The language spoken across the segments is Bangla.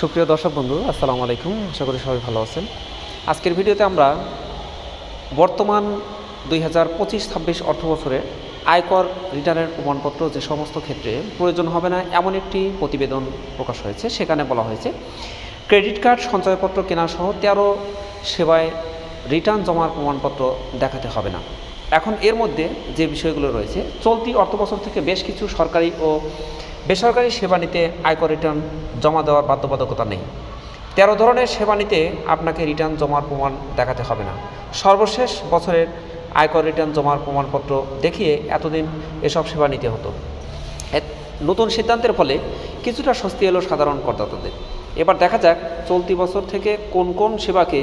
সুপ্রিয় দর্শক বন্ধু, আসসালামু আলাইকুম। আশা করি সবাই ভালো আছেন। আজকের ভিডিওতে আমরা বর্তমান দুই হাজার পঁচিশ ছাব্বিশ অর্থ বছরে আয়কর রিটার্নের প্রমাণপত্র যে সমস্ত ক্ষেত্রে প্রয়োজন হবে না, এমন একটি প্রতিবেদন প্রকাশ হয়েছে। সেখানে বলা হয়েছে, ক্রেডিট কার্ড, সঞ্চয়পত্র কেনা সহ তেরো সেবায় রিটার্ন জমার প্রমাণপত্র দেখাতে হবে না। এখন এর মধ্যে যে বিষয়গুলো রয়েছে, চলতি অর্থবছর থেকে বেশ কিছু সরকারি ও বেসরকারি সেবা নিতে আয়কর রিটার্ন জমা দেওয়ার বাধ্যবাধকতা নেই। তেরো ধরনের সেবা নিতে আপনাকে রিটার্ন জমার প্রমাণ দেখাতে হবে না। সর্বশেষ বছরের আয়কর রিটার্ন জমার প্রমাণপত্র দেখিয়ে এতদিন এসব সেবা নিতে হতো। নতুন সিদ্ধান্তের ফলে কিছুটা স্বস্তি এলো সাধারণ করদাতাদের। এবার দেখা যাক চলতি বছর থেকে কোন কোন সেবাকে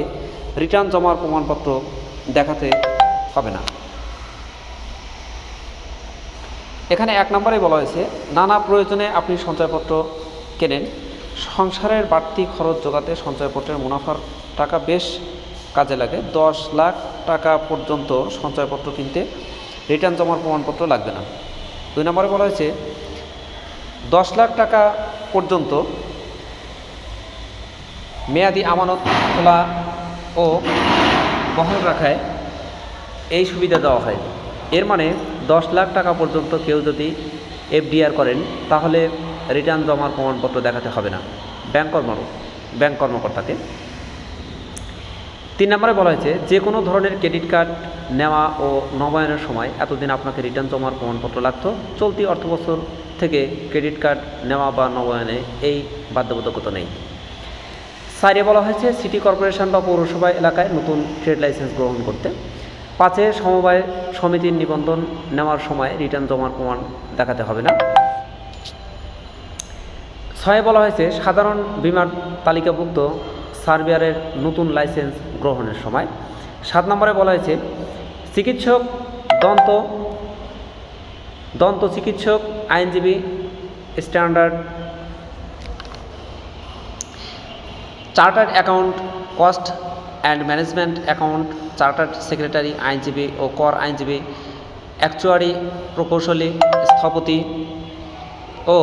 রিটার্ন জমার প্রমাণপত্র দেখাতে হবে না। এখানে এক নম্বরে বলা হয়েছে, নানা প্রয়োজনে আপনি সঞ্চয়পত্র কেনেন। সংসারের বাড়তি খরচ যোগাতে সঞ্চয়পত্রের মুনাফার টাকা বেশ কাজে লাগে। দশ লাখ টাকা পর্যন্ত সঞ্চয়পত্র কিনতে রিটার্ন জমার প্রমাণপত্র লাগবে না। দুই নম্বরে বলা হয়েছে, দশ লাখ টাকা পর্যন্ত মেয়াদি আমানত খোলা ও বহাল রাখায় এই সুবিধা দেওয়া হয়। এর মানে দশ লাখ টাকা পর্যন্ত কেউ যদি এফডিআর করেন, তাহলে রিটার্ন জমার প্রমাণপত্র দেখাতে হবে না। ব্যাংক কর্ম, ব্যাংক কর্মকর্তাকে। তিন নম্বরে বলা হয়েছে, যে কোনো ধরনের ক্রেডিট কার্ড নেওয়া ও নবায়নের সময় এতদিন আপনাকে রিটার্ন জমার প্রমাণপত্র লাগতো। চলতি অর্থবছর থেকে ক্রেডিট কার্ড নেওয়া বা নবায়নে এই বাধ্যবাধকতা নেই। সাইডে বলা হয়েছে, সিটি কর্পোরেশন বা পৌরসভা এলাকায় নতুন ট্রেড লাইসেন্স গ্রহণ করতে। পাঁচে সমবায় সমিতির নিবন্ধন নেওয়ার সময় রিটার্ন জমার প্রমাণ দেখাতে হবে না। ছয়ে বলা হয়েছে, সাধারণ বিমার তালিকাভুক্ত সার্ভিয়ারের নতুন লাইসেন্স গ্রহণের সময়। সাত নম্বরে বলা হয়েছে, চিকিৎসক, দন্ত দন্ত চিকিৎসক, আইনজীবী, standard, chartered account, cost and management account chartered secretary আইনজীবী ও কর আইনজীবী অ্যাকচুয়ারি প্রকৌশলী, স্থপতি ও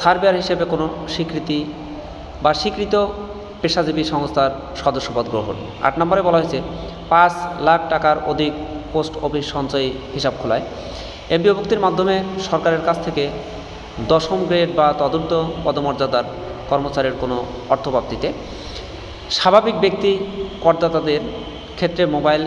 সার্ভেয়ার হিসেবে কোনো স্বীকৃতি বা স্বীকৃত পেশাজীবী সংস্থার সদস্যপদ গ্রহণ। আট নম্বরে বলা হয়েছে, পাঁচ লাখ টাকার অধিক পোস্ট অফিস সঞ্চয়ী হিসাব খোলায়। এমপিওভুক্তির মাধ্যমে সরকারের কাছ থেকে দশম গ্রেড বা তদন্ত পদমর্যাদার কর্মচারীর কোনো অর্থপ্রাপ্তিতে স্বাভাবিক ব্যক্তি করদাতাদের ক্ষেত্রে মোবাইল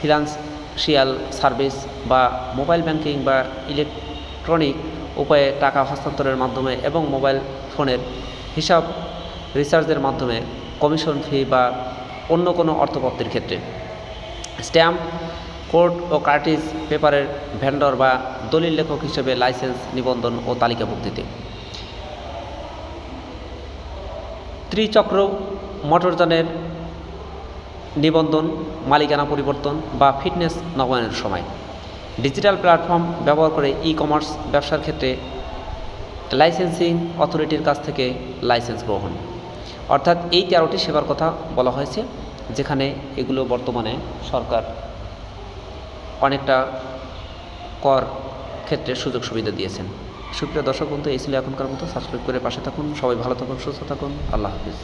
ফিনান্সিয়াল সার্ভিস বা মোবাইল ব্যাংকিং বা ইলেকট্রনিক উপায়ে টাকা হস্তান্তরের মাধ্যমে এবং মোবাইল ফোনের হিসাব রিচার্জের মাধ্যমে কমিশন ফি বা অন্য কোনো অর্থপ্রাপ্তির ক্ষেত্রে। স্ট্যাম্প কোর্ট ও কার্টিজ পেপারের ভেন্ডর বা দলিল লেখক হিসেবে লাইসেন্স, নিবন্ধন ও তালিকাভুক্তিতে। ত্রিচক্র মোটরযানের নিবন্ধন, মালিকানা পরিবর্তন বা ফিটনেস নবায়নের সময়। ডিজিটাল প্ল্যাটফর্ম ব্যবহার করে ই কমার্স ব্যবসার ক্ষেত্রে লাইসেন্সিং অথরিটির কাছ থেকে লাইসেন্স গ্রহণ। অর্থাৎ এই তেরোটি সেবার কথা বলা হয়েছে, যেখানে এগুলো বর্তমানে সরকার অনেকটা কর ক্ষেত্রে সুযোগ সুবিধা দিয়েছেন। সুপ্রিয় দর্শক বন্ধু, এই ছিল এখনকার মতো। সাবস্ক্রাইব করে পাশে থাকুন। সবাই ভালো থাকুন, সুস্থ থাকুন। আল্লাহ হাফিজ।